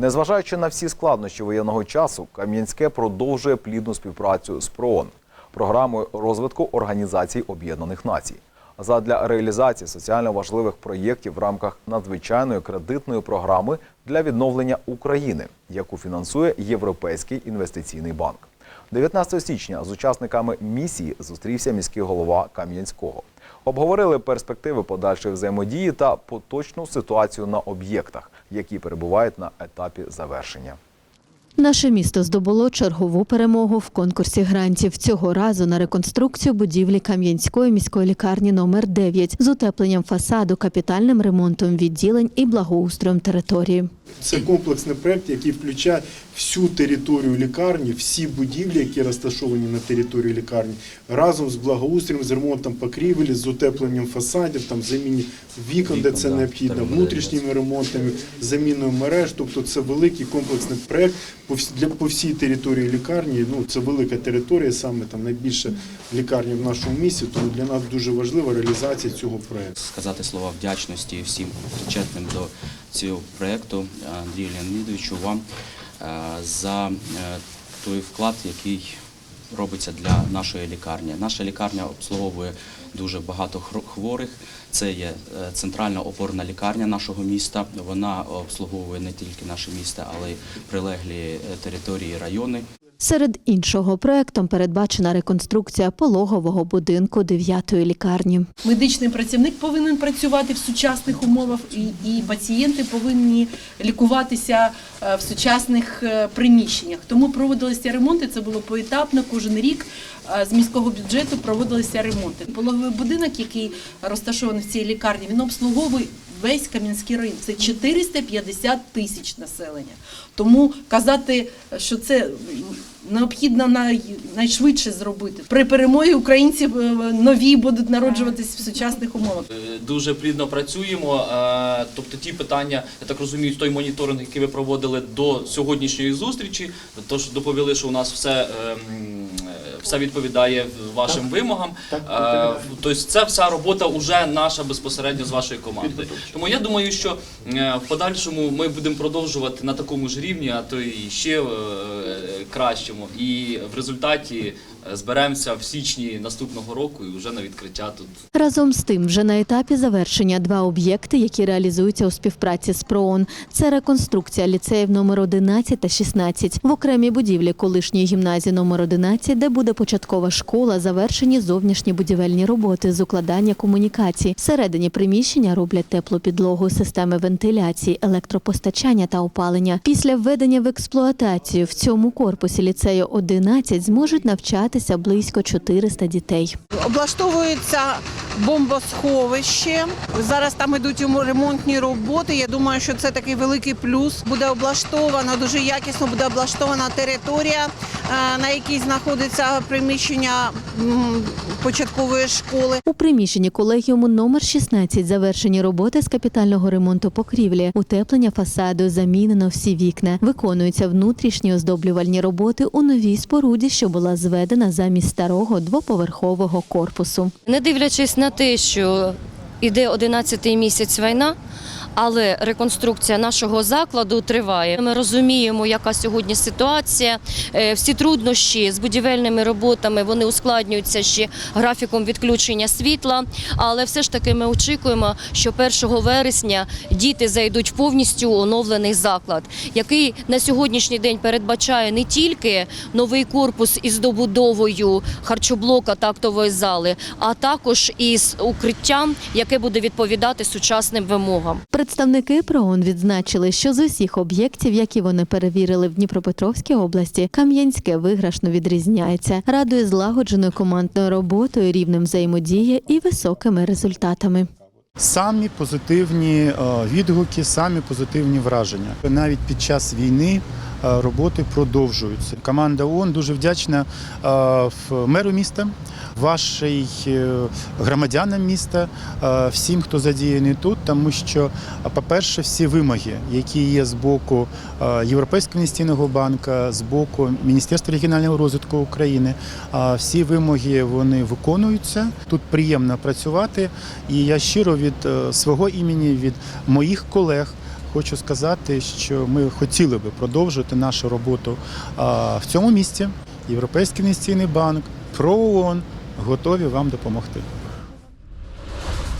Незважаючи на всі складнощі воєнного часу, Кам'янське продовжує плідну співпрацю з ПРООН, програмою розвитку Організації Об'єднаних Націй. Задля реалізації соціально важливих проєктів в рамках надзвичайної кредитної програми для відновлення України, яку фінансує Європейський інвестиційний банк. 19 січня з учасниками місії зустрівся міський голова Кам'янського. Обговорили перспективи подальшої взаємодії та поточну ситуацію на об'єктах, які перебувають на етапі завершення. Наше місто здобуло чергову перемогу в конкурсі грантів. Цього разу на реконструкцію будівлі Кам'янської міської лікарні номер 9 з утепленням фасаду, капітальним ремонтом відділень і благоустроєм території. Це комплексний проект, який включає всю територію лікарні, всі будівлі, які розташовані на території лікарні, разом з благоустроєм, з ремонтом покрівель, з утепленням фасадів, там заміні вікон, де це необхідно, внутрішніми ремонтами, заміною мереж. Тобто це великий комплексний вс- для по всій території лікарні. Ну це велика територія, саме там найбільша лікарня в нашому місті. Тому для нас дуже важлива реалізація цього проекту. сказати слова вдячності всім причетним до цього проєкту Андрію Леонідовичу вам е, за е, той вклад, який робиться для нашої лікарні. Наша лікарня обслуговує дуже багато хворих. Це є е, центральна опорна лікарня нашого міста. Вона обслуговує не тільки наше місто, але й прилеглі території території райони. Серед іншого проектом передбачена реконструкція пологового будинку 9-ї лікарні. Медичний працівник повинен працювати в сучасних умовах, і, і пацієнти повинні лікуватися е, в сучасних е, приміщеннях. Тому проводилися ремонти. Це було поетапно. Кожен рік е, з міського бюджету проводилися ремонти. Пологовий будинок, який розташований в цій лікарні, він обслуговує. Весь Кам'янський район це 450 тисяч населення. Тому казати, що це необхідно найшвидше зробити. При перемогі українці е, нові будуть народжуватись в сучасних умовах. Е, дуже плідно працюємо. Е, Тобто ті питання, я так розумію, той моніторинг, який ви проводили до сьогоднішньої зустрічі, тож доповіли, що у нас все, ем, все відповідає вашим вимогам. Е, Тобто це вся робота вже наша безпосередньо з вашою командою. Тому я думаю, що е, в подальшому ми будемо продовжувати на такому ж рівні, а то і ще е, кращому. І в результаті зберемося в січні наступного року і вже на відкриття тут. Разом з тим, вже на етапі завершення два об'єкти, які реалізуються у співпраці з ПРООН. Це реконструкція ліцеїв номер 11 та 16 в окремій будівлі колишньої гімназії номер 11, де буде початкова школа, завершені зовнішні будівельні роботи з укладання комунікацій. Всередині приміщення роблять теплу підлогу, системи вентиляції, електропостачання та опалення. Після введення в експлуатацію в цьому корпусі ліцею 11 зможуть навчатися близько 400 дітей. Облаштовується бомбосховище. Зараз там йдуть ремонтні роботи. Я думаю, що це такий великий плюс. Буде облаштовано дуже якісно, буде облаштована територія, е, на якій знаходиться приміщення початкової школи. У приміщенні колегіуму номер 16 завершені роботи з капітального ремонту покрівлі, утеплення фасаду, замінено всі вікна. Виконуються внутрішні оздоблювальні роботи у новій споруді, що була зведена замість старого двоповерхового корпусу. Не дивлячись на те, що іде 11-й місяць війна, але реконструкція нашого закладу триває. Ми розуміємо, яка сьогодні ситуація. Е, Всі труднощі з будівельними роботами вони ускладнюються ще графіком відключення світла. Але все ж таки ми очікуємо, що 1 вересня діти зайдуть повністю оновлений заклад, який на сьогоднішній день передбачає не тільки новий корпус із добудовою харчоблока та актової зали, а також із укриттям, яке буде відповідати сучасним вимогам. Представники ПРООН відзначили, що з усіх об'єктів, які вони перевірили в Дніпропетровській області, Кам'янське виграшно відрізняється, радує злагодженою командною роботою, рівнем взаємодії і високими результатами. Самі позитивні е, відгуки, самі позитивні враження. Навіть під час війни роботи продовжуються. Команда ООН дуже вдячна е, меру міста, вашій е, громадянам міста, е, всім, хто задіяний тут, тому що, е, по-перше, всі вимоги, які є з боку е, Європейського інвестиційного банку, з боку Міністерства регіонального розвитку України, е, всі вимоги вони виконуються. Тут приємно працювати, і я щиро від е, свого імені, від моїх колег хочу сказати, що ми хотіли би продовжити нашу роботу в цьому місці. Європейський інвестиційний банк, ПРООН готові вам допомогти.